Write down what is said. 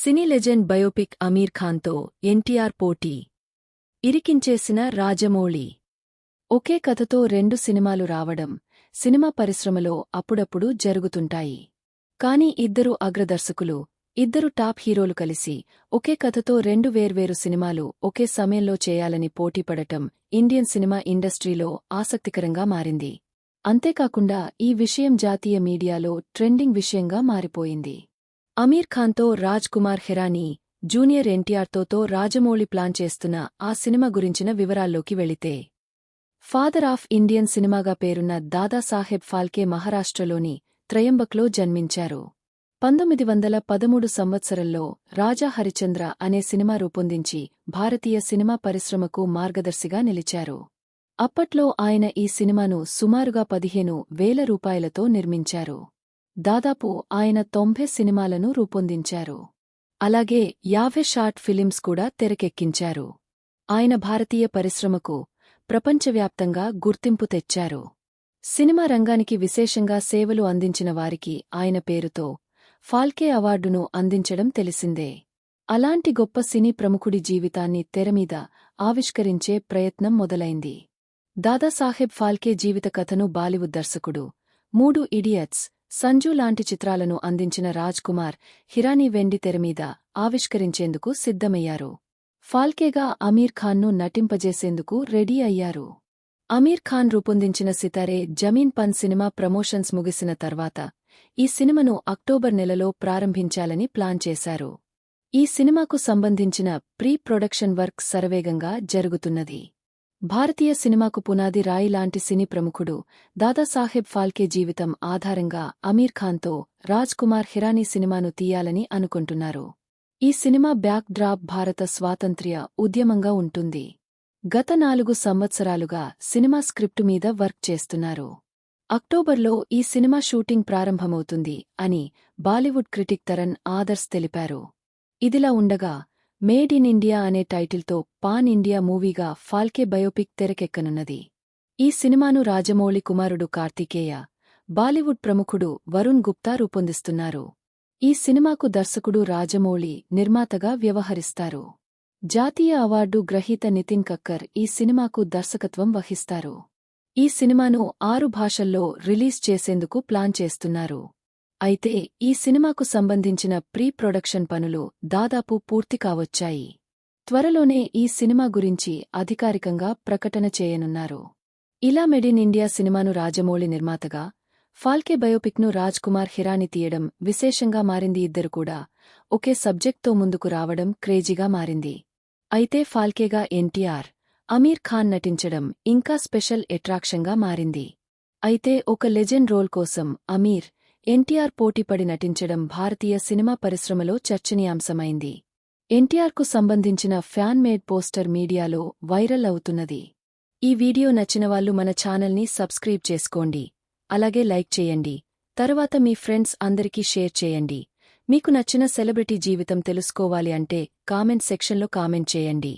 సినీ legend biopic Aamir ఖాన్తో ఎన్టీఆర్ పోటీ. ఇరికించేసిన రాజమౌళి. ఒకే కథతో రెండు సినిమాలు రావడం సినిమా పరిశ్రమలో అప్పుడప్పుడు జరుగుతుంటాయి. కాని ఇద్దరు అగ్రదర్శకులు ఇద్దరు టాప్ హీరోలు కలిసి ఒకే కథతో రెండు వేర్వేరు సినిమాలు ఒకే సమయంలో చేయాలని పోటీపడటం ఇండియన్ సినిమా ఇండస్ట్రీలో ఆసక్తికరంగా మారింది. అంతేకాకుండా ఈ విషయం జాతీయ మీడియాలో ట్రెండింగ్ విషయంగా మారిపోయింది. అమీర్ ఖాన్తో రాజ్ కుమార్ హెరానీ జూనియర్ ఎన్టీఆర్తోతో రాజమౌళి ప్లాన్ చేస్తున్న ఆ సినిమా గురించిన వివరాల్లోకి వెళితే. ఫాదర్ ఆఫ్ ఇండియన్ సినిమాగా పేరున్న దాదాసాహెబ్ ఫాల్కే మహారాష్ట్రలోని త్రయంబక్లో జన్మించారు. పంతొమ్మిది వందల పదమూడు సంవత్సరంలో రాజా హరిచంద్ర అనే సినిమా రూపొందించి భారతీయ సినిమా పరిశ్రమకు మార్గదర్శిగా నిలిచారు. అప్పట్లో ఆయన ఈ సినిమాను సుమారుగా పదిహేను వేల రూపాయలతో నిర్మించారు. దాదాపు ఆయన తొంభై సినిమాలను రూపొందించారు. అలాగే యాభై షార్ట్ ఫిలిమ్స్ కూడా తెరకెక్కించారు. ఆయన భారతీయ పరిశ్రమకు ప్రపంచవ్యాప్తంగా గుర్తింపు తెచ్చారు. సినిమా రంగానికి విశేషంగా సేవలు అందించిన వారికి ఆయన పేరుతో ఫాల్కే అవార్డును అందించడం తెలిసిందే. అలాంటి గొప్ప సినీ ప్రముఖుడి జీవితాన్ని తెరమీద ఆవిష్కరించే ప్రయత్నం మొదలైంది. దాదాసాహెబ్ ఫాల్కే జీవిత కథను బాలీవుడ్ దర్శకుడు మూడు ఇడియట్స్ సంజు లాంటి చిత్రాలను అందించిన రాజ్ కుమార్ హిరానీ వెండి తెరమీద ఆవిష్కరించేందుకు సిద్ధమయ్యారు. ఫాల్కేగా అమీర్ ఖాన్ను నటింపజేసేందుకు రెడీ అయ్యారు. అమీర్ ఖాన్ రూపొందించిన సితారే జమీన్ పన్ సినిమా ప్రమోషన్స్ ముగిసిన తర్వాత ఈ సినిమాను అక్టోబర్ నెలలో ప్రారంభించాలని ప్లాన్ చేశారు. ఈ సినిమాకు సంబంధించిన ప్రీ ప్రొడక్షన్ వర్క్ సర్వేగంగా జరుగుతున్నది. భారతీయ సినిమాకు పునాది రాయి లాంటి సినీ ప్రముఖుడు దాదాసాహెబ్ ఫాల్కే జీవితం ఆధారంగా అమీర్ ఖాన్తో రాజ్ కుమార్ హిరానీ సినిమాను తీయాలని అనుకుంటున్నారు. ఈ సినిమా బ్యాక్ డ్రాప్ భారత స్వాతంత్ర్య ఉద్యమంగా ఉంటుంది. గత నాలుగు సంవత్సరాలుగా సినిమా స్క్రిప్టు మీద వర్క్ చేస్తున్నారు. అక్టోబర్లో ఈ సినిమా షూటింగ్ ప్రారంభమవుతుంది అని బాలీవుడ్ క్రిటిక్ తరణ్ ఆదర్శ్ తెలిపారు. ఇదిలా ఉండగా మేడ్ ఇన్ ఇండియా అనే టైటిల్తో పాన్ ఇండియా మూవీగా ఫాల్కే బయోపిక్ తెరకెక్కనున్నది. ఈ సినిమాను రాజమౌళి కుమారుడు కార్తికేయ బాలీవుడ్ ప్రముఖుడు వరుణ్ గుప్తా రూపొందిస్తున్నారు. ఈ సినిమాకు దర్శకుడు రాజమౌళి నిర్మాతగా వ్యవహరిస్తారు. జాతీయ అవార్డు గ్రహీత నితిన్ కక్కర్ ఈ సినిమాకు దర్శకత్వం వహిస్తారు. ఈ సినిమాను ఆరు భాషల్లో రిలీజ్ చేసేందుకు ప్లాన్ చేస్తున్నారు. అయితే ఈ సినిమాకు సంబంధించిన ప్రీ ప్రొడక్షన్ పనులు దాదాపు పూర్తి కావచ్చాయి. త్వరలోనే ఈ సినిమా గురించి అధికారికంగా ప్రకటన చేయనున్నారు. ఇలా మెడిన్ ఇండియా సినిమాను రాజమౌళి నిర్మాతగా ఫాల్కే బయోపిక్ను రాజ్ కుమార్ హిరాని తీయడం విశేషంగా మారింది ఇద్దరు కూడా ఒకే సబ్జెక్ట్తో ముందుకు రావడం క్రేజీగా మారింది. అయితే ఫాల్కేగా ఎన్టీఆర్ అమీర్ ఖాన్ నటించడం ఇంకా స్పెషల్ ఎట్రాక్షన్గా మారింది. అయితే ఒక లెజెండ్ రోల్ కోసం అమీర్ ఎన్టీఆర్ పోటీపడి నటించడం భారతీయ సినిమా పరిశ్రమలో చర్చనీయాంశమైంది. ఎన్టీఆర్కు సంబంధించిన ఫ్యాన్ మేడ్ పోస్టర్ మీడియాలో వైరల్ అవుతున్నది. ఈ వీడియో నచ్చినవాళ్ళు మన ఛానల్ని సబ్స్క్రైబ్ చేసుకోండి. అలాగే లైక్ చేయండి. తరువాత మీ ఫ్రెండ్స్ అందరికీ షేర్ చేయండి. మీకు నచ్చిన సెలబ్రిటీ జీవితం తెలుసుకోవాలి అంటే కామెంట్ సెక్షన్లో కామెంట్ చేయండి.